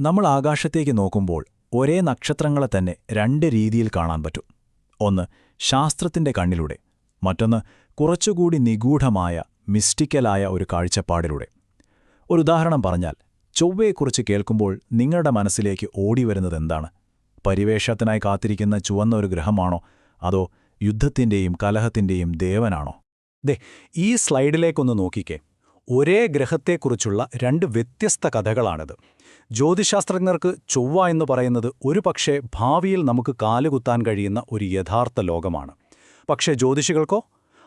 നമ്മൾ ആകാശത്തേക്ക് നോക്കുമ്പോൾ ഒരേ നക്ഷത്രങ്ങളെ തന്നെ രണ്ട് രീതിയിൽ കാണാൻ പറ്റും. ഒന്ന് ശാസ്ത്രത്തിന്റെ കണ്ണിലൂടെ മറ്റൊന്ന് കുറച്ചുകൂടി നിഗൂഢമായ മിസ്റ്റിക്കലായ ഒരു കാഴ്ചപ്പാടിലൂടെ. ഒരു ഉദാഹരണം പറഞ്ഞാൽ ചൊവ്വയെക്കുറിച്ച് കേൾക്കുമ്പോൾ നിങ്ങളുടെ മനസ്സിലേക്ക് ഓടിവരുന്നത് എന്താണ്? പരിവേഷത്തിനായി കാത്തിരിക്കുന്ന ചുവന്ന ഒരു ഗ്രഹമാണോ? അതോ യുദ്ധത്തിന്റെയും കലഹത്തിന്റെയും ദേവനാണോ? ദേ ഈ സ്ലൈഡിലേക്കൊന്ന് നോക്കിക്കേ. ഒരേ ഗ്രഹത്തെക്കുറിച്ചുള്ള രണ്ട് വ്യത്യസ്ത കഥകളാണിത്. ജ്യോതിശാസ്ത്രജ്ഞർക്ക് ചൊവ്വ എന്ന് പറയുന്നത് ഒരുപക്ഷെ ഭാവിയിൽ നമുക്ക് കാലുകുത്താൻ കഴിയുന്ന ഒരു യഥാർത്ഥ ലോകമാണ്. പക്ഷേ ജ്യോതിഷികൾക്കോ?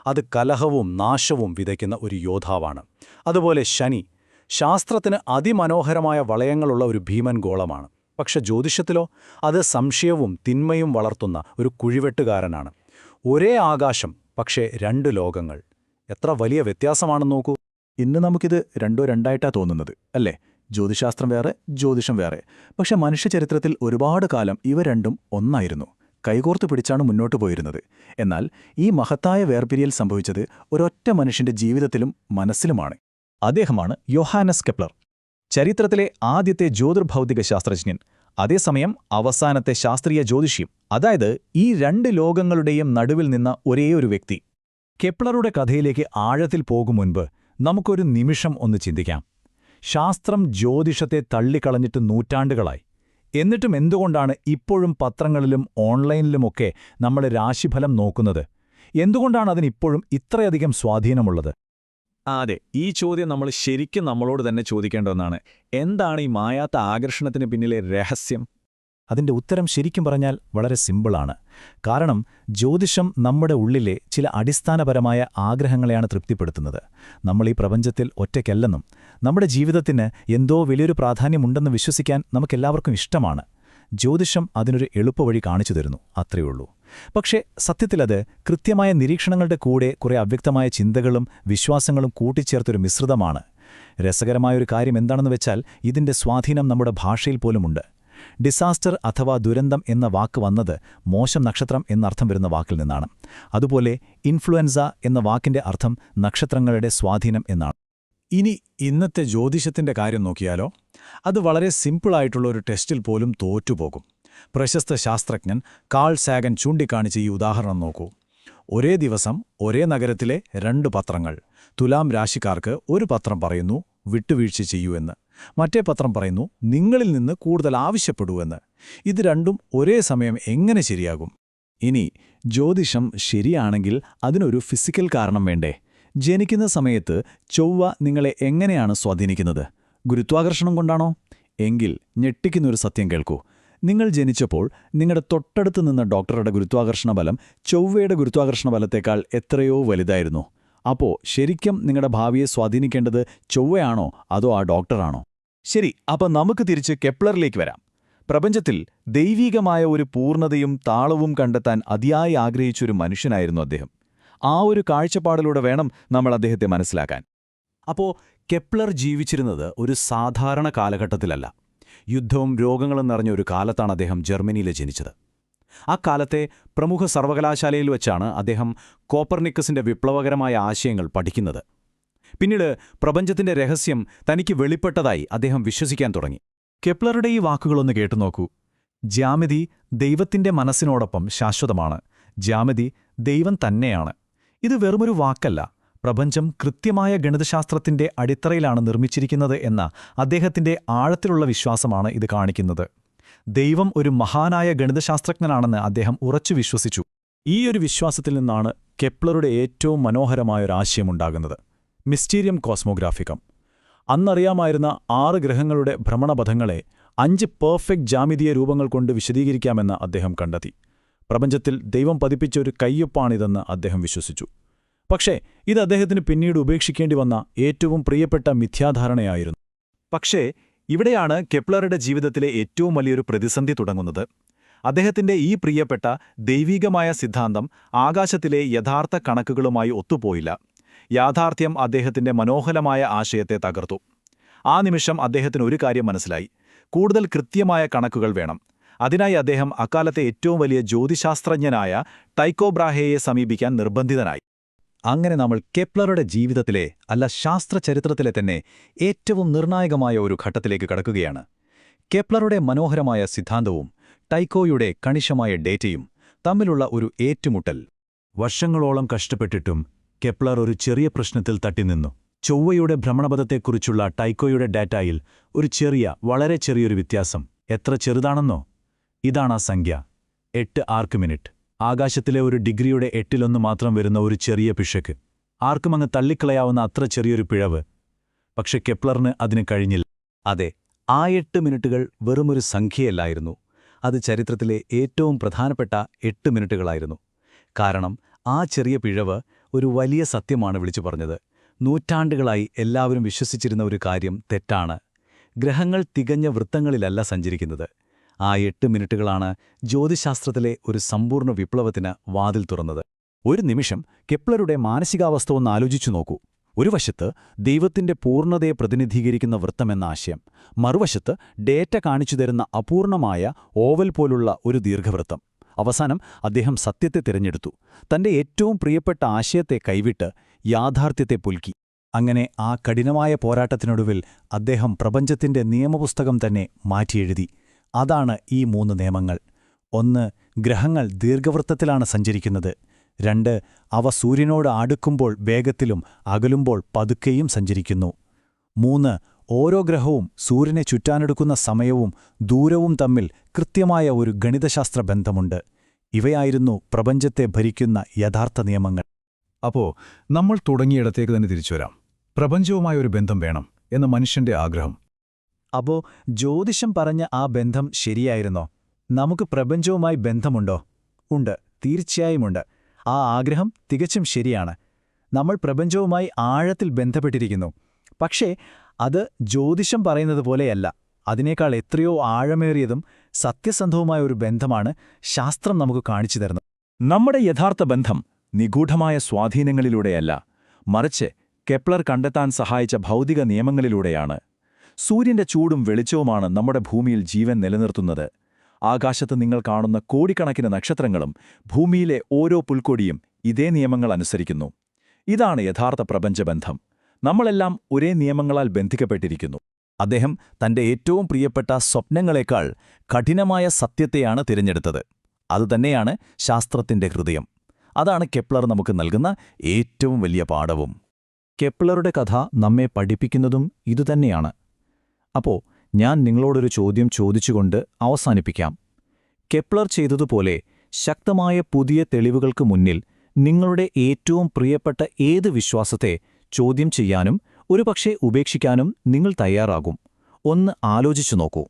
അത് കലഹവും നാശവും വിതയ്ക്കുന്ന ഒരു യോദ്ധാവാണ്. അതുപോലെ ശനി ശാസ്ത്രത്തിന് അതിമനോഹരമായ വളയങ്ങളുള്ള ഒരു ഭീമൻ ഗോളമാണ്. പക്ഷെ ജ്യോതിഷത്തിലോ? അത് സംശയവും തിന്മയും വളർത്തുന്ന ഒരു കുഴിവെട്ടുകാരനാണ്. ഒരേ ആകാശം പക്ഷേ രണ്ട് ലോകങ്ങൾ. എത്ര വലിയ വ്യത്യാസമാണെന്ന് നോക്കൂ. ഇന്ന് നമുക്കിത് രണ്ടോ രണ്ടായിട്ടാ തോന്നുന്നത് അല്ലേ? ജ്യോതിശാസ്ത്രം വേറെ ജ്യോതിഷം വേറെ. പക്ഷെ മനുഷ്യചരിത്രത്തിൽ ഒരുപാട് കാലം ഇവ രണ്ടും ഒന്നായിരുന്നു. കൈകോർത്തു പിടിച്ചാണ് മുന്നോട്ടു പോയിരുന്നത്. എന്നാൽ ഈ മഹത്തായ വേർപിരിയൽ സംഭവിച്ചത് ഒരൊറ്റ മനുഷ്യന്റെ ജീവിതത്തിലും മനസ്സിലുമാണ്. അദ്ദേഹമാണ് യോഹാനസ് കെപ്ലർ. ചരിത്രത്തിലെ ആദ്യത്തെ ജ്യോതിർഭൗതിക ശാസ്ത്രജ്ഞൻ. അതേസമയം അവസാനത്തെ ശാസ്ത്രീയ ജ്യോതിഷ്യം അതായത് ഈ രണ്ട് ലോകങ്ങളുടെയും നടുവിൽ നിന്ന ഒരേയൊരു വ്യക്തി. കെപ്ലറുടെ കഥയിലേക്ക് ആഴത്തിൽ പോകും മുൻപ് നമുക്കൊരു നിമിഷം ഒന്ന് ചിന്തിക്കാം. ശാസ്ത്രം ജ്യോതിഷത്തെ തള്ളിക്കളഞ്ഞിട്ട് നൂറ്റാണ്ടുകളായി. എന്നിട്ടും എന്തുകൊണ്ടാണ് ഇപ്പോഴും പത്രങ്ങളിലും ഓൺലൈനിലുമൊക്കെ നമ്മൾ രാശിഫലം നോക്കുന്നത്? എന്തുകൊണ്ടാണ് അതിനിപ്പോഴും ഇത്രയധികം സ്വാധീനമുള്ളത്? അതെ. ഈ ചോദ്യം നമ്മൾ ശരിക്കും നമ്മളോട് തന്നെ ചോദിക്കേണ്ട ഒന്നാണ് എന്താണ് ഈ മായാത്ത ആകർഷണത്തിന് പിന്നിലെ രഹസ്യം? അതിന്റെ ഉത്തരം ശരിക്കും പറഞ്ഞാൽ വളരെ സിമ്പിളാണ്. കാരണം ജ്യോതിഷം നമ്മുടെ ഉള്ളിലെ ചില അടിസ്ഥാനപരമായ ആഗ്രഹങ്ങളെയാണ് തൃപ്തിപ്പെടുത്തുന്നത്. നമ്മൾ ഈ പ്രപഞ്ചത്തിൽ ഒറ്റയ്ക്കല്ലെന്നും നമ്മുടെ ജീവിതത്തിന് എന്തോ വലിയൊരു പ്രാധാന്യമുണ്ടെന്ന് വിശ്വസിക്കാൻ നമുക്കെല്ലാവർക്കും ഇഷ്ടമാണ്. ജ്യോതിഷം അതിനൊരു എളുപ്പവഴി കാണിച്ചു തരുന്നു അത്രയുള്ളൂ പക്ഷേ സത്യത്തിലത് കൃത്യമായ നിരീക്ഷണങ്ങളുടെ കൂടെ കുറെ അവ്യക്തമായ ചിന്തകളും വിശ്വാസങ്ങളും കൂട്ടിച്ചേർത്തൊരു മിശ്രിതമാണ്. രസകരമായൊരു കാര്യം എന്താണെന്ന് വെച്ചാൽ ഇതിന്റെ സ്വാധീനം നമ്മുടെ ഭാഷയിൽ പോലുമുണ്ട്. ഡിസാസ്റ്റർ അഥവാ ദുരന്തം എന്ന വാക്ക് വന്നത് മോശം നക്ഷത്രം എന്നർത്ഥം വരുന്ന വാക്കിൽ നിന്നാണ്. അതുപോലെ ഇൻഫ്ലുവൻസ എന്ന വാക്കിന്റെ അർത്ഥം നക്ഷത്രങ്ങളുടെ സ്വാധീനം എന്നാണ്. ഇനി ഇന്നത്തെ ജ്യോതിഷത്തിന്റെ കാര്യം നോക്കിയാലോ? അത് വളരെ സിമ്പിളായിട്ടുള്ള ഒരു ടെസ്റ്റിൽ പോലും തോറ്റുപോകും. പ്രശസ്ത ശാസ്ത്രജ്ഞൻ കാൾ സാഗൻ ചൂണ്ടിക്കാണിച്ച ഈ ഉദാഹരണം നോക്കൂ. ഒരേ ദിവസം ഒരേ നഗരത്തിലെ രണ്ട് പത്രങ്ങൾ തുലാം രാശിക്കാർക്ക് ഒരു പത്രം പറയുന്നു വിട്ടുവീഴ്ച ചെയ്യൂ എന്ന്. മറ്റേ പത്രം പറയുന്നു നിങ്ങളിൽ നിന്ന് കൂടുതൽ ആവശ്യപ്പെടൂവെന്ന് ഇത് രണ്ടും ഒരേ സമയം എങ്ങനെ ശരിയാകും? ഇനി ജ്യോതിഷം ശരിയാണെങ്കിൽ അതിനൊരു ഫിസിക്കൽ കാരണം വേണ്ടേ? ജനിക്കുന്ന സമയത്ത് ചൊവ്വ നിങ്ങളെ എങ്ങനെയാണ് സ്വാധീനിക്കുന്നത്? ഗുരുത്വാകർഷണം കൊണ്ടാണോ? എങ്കിൽ ഞെട്ടിക്കുന്നൊരു സത്യം കേൾക്കൂ. നിങ്ങൾ ജനിച്ചപ്പോൾ നിങ്ങളുടെ തൊട്ടടുത്ത് നിന്ന ഡോക്ടറുടെ ഗുരുത്വാകർഷണ ബലം ചൊവ്വയുടെ ഗുരുത്വാകർഷണ ബലത്തേക്കാൾ എത്രയോ വലുതായിരുന്നു. അപ്പോൾ ശരിക്കും നിങ്ങളുടെ ഭാവിയെ സ്വാധീനിക്കേണ്ടത് ചൊവ്വയാണോ അതോ ആ ഡോക്ടറാണോ? ശരി അപ്പം നമുക്ക് തിരിച്ച് കെപ്ലറിലേക്ക് വരാം. പ്രപഞ്ചത്തിൽ ദൈവീകമായ ഒരു പൂർണതയും താളവും കണ്ടെത്താൻ അതിയായി ആഗ്രഹിച്ചൊരു മനുഷ്യനായിരുന്നു അദ്ദേഹം. ആ ഒരു കാഴ്ചപ്പാടിലൂടെ വേണം നമ്മൾ അദ്ദേഹത്തെ മനസ്സിലാക്കാൻ. അപ്പോൾ കെപ്ലർ ജീവിച്ചിരുന്നത് ഒരു സാധാരണ കാലഘട്ടത്തിലല്ല. യുദ്ധവും രോഗങ്ങളും നിറഞ്ഞ ഒരു കാലത്താണ് അദ്ദേഹം ജർമ്മനിയിലെ ജനിച്ചത്. ആ കാലത്തെ പ്രമുഖ സർവകലാശാലയിൽ വെച്ചാണ് അദ്ദേഹം കോപ്പർനിക്കസിന്റെ വിപ്ലവകരമായ ആശയങ്ങൾ പഠിക്കുന്നത്. പിന്നീട് പ്രപഞ്ചത്തിന്റെ രഹസ്യം തനിക്ക് വെളിപ്പെട്ടതായി അദ്ദേഹം വിശ്വസിക്കാൻ തുടങ്ങി. കെപ്ലറുടെ ഈ വാക്കുകളൊന്ന് കേട്ടുനോക്കൂ. ജ്യാമിതി ദൈവത്തിന്റെ മനസ്സിനോടൊപ്പം ശാശ്വതമാണ്. ജ്യാമിതി ദൈവം തന്നെയാണ്. ഇത് വെറുമൊരു വാക്കല്ല. പ്രപഞ്ചം കൃത്യമായ ഗണിതശാസ്ത്രത്തിന്റെ അടിത്തറയിലാണ് നിർമ്മിച്ചിരിക്കുന്നത് എന്ന അദ്ദേഹത്തിന്റെ ആഴത്തിലുള്ള വിശ്വാസമാണ് ഇത് കാണിക്കുന്നത്. ദൈവം ഒരു മഹാനായ ഗണിതശാസ്ത്രജ്ഞനാണെന്ന് അദ്ദേഹം ഉറച്ചു വിശ്വസിച്ചു. ഈ ഒരു വിശ്വാസത്തിൽ നിന്നാണ് കെപ്ലറുടെ ഏറ്റവും മനോഹരമായൊരാശയമുണ്ടാകുന്നത് മിസ്റ്റീരിയം കോസ്മോഗ്രാഫിക്കം അന്നറിയാമായിരുന്ന ആറ് ഗ്രഹങ്ങളുടെ ഭ്രമണപഥങ്ങളെ അഞ്ച് പെർഫെക്റ്റ് ജാമിതീയ രൂപങ്ങൾ കൊണ്ട് വിശദീകരിക്കാമെന്ന് അദ്ദേഹം കണ്ടെത്തി. പ്രപഞ്ചത്തിൽ ദൈവം പതിപ്പിച്ച ഒരു കയ്യൊപ്പാണിതെന്ന് അദ്ദേഹം വിശ്വസിച്ചു. പക്ഷേ ഇത് അദ്ദേഹത്തിന് പിന്നീട് ഉപേക്ഷിക്കേണ്ടി വന്ന ഏറ്റവും പ്രിയപ്പെട്ട മിഥ്യാധാരണയായിരുന്നു. പക്ഷേ ഇവിടെയാണ് കെപ്ലറുടെ ജീവിതത്തിലെ ഏറ്റവും വലിയൊരു പ്രതിസന്ധി തുടങ്ങുന്നത്. അദ്ദേഹത്തിന്റെ ഈ പ്രിയപ്പെട്ട ദൈവികമായ സിദ്ധാന്തം ആകാശത്തിലെ യഥാർത്ഥ കണക്കുകളുമായി ഒത്തുപോയില്ല. യാഥാർത്ഥ്യം അദ്ദേഹത്തിന്റെ മനോഹരമായ ആശയത്തെ തകർത്തു. ആ നിമിഷം അദ്ദേഹത്തിന് ഒരു കാര്യം മനസ്സിലായി. കൂടുതൽ കൃത്യമായ കണക്കുകൾ വേണം. അതിനായി അദ്ദേഹം അക്കാലത്തെ ഏറ്റവും വലിയ ജ്യോതിശാസ്ത്രജ്ഞനായ ടൈക്കോബ്രാഹയെ സമീപിക്കാൻ നിർബന്ധിതനായി. അങ്ങനെ നമ്മൾ കെപ്ലറുടെ ജീവിതത്തിലെ അല്ല ശാസ്ത്രചരിത്രത്തിലെ തന്നെ ഏറ്റവും നിർണായകമായ ഒരു ഘട്ടത്തിലേക്ക് കടക്കുകയാണ്. കെപ്ലറുടെ മനോഹരമായ സിദ്ധാന്തവും ടൈക്കോയുടെ കണിശമായ ഡേറ്റയും തമ്മിലുള്ള ഒരു ഏറ്റുമുട്ടൽ. വർഷങ്ങളോളം കഷ്ടപ്പെട്ടിട്ടും കെപ്ലർ ഒരു ചെറിയ പ്രശ്നത്തിൽ തട്ടിനിന്നു. ചൊവ്വയുടെ ഭ്രമണപഥത്തെക്കുറിച്ചുള്ള ടൈക്കോയുടെ ഡാറ്റയിൽ ഒരു ചെറിയ വളരെ ചെറിയൊരു വ്യത്യാസം. എത്ര ചെറുതാണെന്നോ? ഇതാണ് ആ സംഖ്യ. എട്ട് ആർക്ക് മിനിറ്റ്. ആകാശത്തിലെ ഒരു ഡിഗ്രിയുടെ എട്ടിലൊന്ന് മാത്രം വരുന്ന ഒരു ചെറിയ പിശക്ക് ആർക്കും അങ്ങ് തള്ളിക്കളയാവുന്ന അത്ര ചെറിയൊരു പിഴവ്. പക്ഷെ കെപ്ലറിന് അതിന് കഴിഞ്ഞില്ല. അതെ ആ എട്ട് മിനിറ്റുകൾ വെറുമൊരു സംഖ്യയല്ലായിരുന്നു. അത് ചരിത്രത്തിലെ ഏറ്റവും പ്രധാനപ്പെട്ട എട്ട് മിനിറ്റുകളായിരുന്നു. കാരണം ആ ചെറിയ പിഴവ് ഒരു വലിയ സത്യമാണ് വിളിച്ചു പറഞ്ഞത്. നൂറ്റാണ്ടുകളായി എല്ലാവരും വിശ്വസിച്ചിരുന്ന ഒരു കാര്യം തെറ്റാണ്. ഗ്രഹങ്ങൾ തികഞ്ഞ വൃത്തങ്ങളിലല്ല സഞ്ചരിക്കുന്നത്. ആ എട്ട് മിനിറ്റുകളാണ് ജ്യോതിശാസ്ത്രത്തിലെ ഒരു സമ്പൂർണ വിപ്ലവത്തിന് വാതിൽ തുറന്നത്. ഒരു നിമിഷം കെപ്ലറുടെ മാനസികാവസ്ഥ ഒന്ന് ആലോചിച്ചു നോക്കൂ. ഒരു വശത്ത് ദൈവത്തിന്റെ പൂർണതയെ പ്രതിനിധീകരിക്കുന്ന വൃത്തമെന്ന ആശയം മറുവശത്ത് ഡേറ്റ കാണിച്ചു തരുന്ന അപൂർണമായ ഓവൽ പോലുള്ള ഒരു ദീർഘവൃത്തം. അവസാനം അദ്ദേഹം സത്യത്തെ തിരഞ്ഞെടുത്തു. തന്റെ ഏറ്റവും പ്രിയപ്പെട്ട ആശയത്തെ കൈവിട്ട് യാഥാർത്ഥ്യത്തെ പുൽക്കി. അങ്ങനെ ആ കഠിനമായ പോരാട്ടത്തിനൊടുവിൽ അദ്ദേഹം പ്രപഞ്ചത്തിന്റെ നിയമപുസ്തകം തന്നെ മാറ്റിയെഴുതി. അതാണ് ഈ മൂന്ന് നിയമങ്ങൾ. ഒന്ന് ഗ്രഹങ്ങൾ ദീർഘവൃത്തത്തിലാണ് സഞ്ചരിക്കുന്നത്. രണ്ട് അവ സൂര്യനോട് അടുക്കുമ്പോൾ വേഗത്തിലും അകലുമ്പോൾ പതുക്കെയും സഞ്ചരിക്കുന്നു. മൂന്ന് ഓരോ ഗ്രഹവും സൂര്യനെ ചുറ്റാനെടുക്കുന്ന സമയവും ദൂരവും തമ്മിൽ കൃത്യമായ ഒരു ഗണിതശാസ്ത്ര ബന്ധമുണ്ട്. ഇവയായിരുന്നു പ്രപഞ്ചത്തെ ഭരിക്കുന്ന യഥാർത്ഥ നിയമങ്ങൾ. അപ്പോ നമ്മൾ തുടങ്ങിയിടത്തേക്ക് തന്നെ തിരിച്ചു വരാം പ്രപഞ്ചവുമായ ഒരു ബന്ധം വേണം എന്ന മനുഷ്യന്റെ ആഗ്രഹം. അപ്പോ ജ്യോതിഷം പറഞ്ഞ ആ ബന്ധം ശരിയായിരുന്നോ? നമുക്ക് പ്രപഞ്ചവുമായി ബന്ധമുണ്ടോ? ഉണ്ട് തീർച്ചയായുമുണ്ട് ആ ആഗ്രഹം തികച്ചും ശരിയാണ്. നമ്മൾ പ്രപഞ്ചവുമായി ആഴത്തിൽ ബന്ധപ്പെട്ടിരിക്കുന്നു. പക്ഷേ അത് ജ്യോതിഷം പറയുന്നത് പോലെയല്ല. അതിനേക്കാൾ എത്രയോ ആഴമേറിയതും സത്യസന്ധവുമായ ഒരു ബന്ധമാണ് ശാസ്ത്രം നമുക്ക് കാണിച്ചു തരുന്നത്. നമ്മുടെ യഥാർത്ഥ ബന്ധം നിഗൂഢമായ സ്വാധീനങ്ങളിലൂടെയല്ല മറിച്ച് കെപ്ലർ കണ്ടെത്താൻ സഹായിച്ച ഭൗതിക നിയമങ്ങളിലൂടെയാണ്. സൂര്യന്റെ ചൂടും വെളിച്ചവുമാണ് നമ്മുടെ ഭൂമിയിൽ ജീവൻ നിലനിർത്തുന്നത്. ആകാശത്ത് നിങ്ങൾ കാണുന്ന കോടിക്കണക്കിന് നക്ഷത്രങ്ങളും ഭൂമിയിലെ ഓരോ പുൽക്കൊടിയും ഇതേ നിയമങ്ങൾ അനുസരിക്കുന്നു. ഇതാണ് യഥാർത്ഥ പ്രപഞ്ചബന്ധം. നമ്മളെല്ലാം ഒരേ നിയമങ്ങളാൽ ബന്ധിക്കപ്പെട്ടിരിക്കുന്നു. അദ്ദേഹം തന്റെ ഏറ്റവും പ്രിയപ്പെട്ട സ്വപ്നങ്ങളെക്കാൾ കഠിനമായ സത്യത്തെയാണ് തിരഞ്ഞെടുത്തത്. അതുതന്നെയാണ് ശാസ്ത്രത്തിന്റെ ഹൃദയം. അതാണ് കെപ്ലർ നമുക്ക് നൽകുന്ന ഏറ്റവും വലിയ പാഠവും. കെപ്ലറുടെ കഥ നമ്മെ പഠിപ്പിക്കുന്നതും ഇതുതന്നെയാണ് അപ്പോ ഞാൻ നിങ്ങളോടൊരു ചോദ്യം ചോദിച്ചുകൊണ്ട് അവസാനിപ്പിക്കാം. കെപ്ലർ ചെയ്തതുപോലെ ശക്തമായ പുതിയ തെളിവുകൾക്ക് മുന്നിൽ നിങ്ങളുടെ ഏറ്റവും പ്രിയപ്പെട്ട ഏത് വിശ്വാസത്തെ ചോദ്യം ചെയ്യാനും ഒരുപക്ഷെ ഉപേക്ഷിക്കാനും നിങ്ങൾ തയ്യാറാകും. ഒന്ന് ആലോചിച്ചു നോക്കൂ.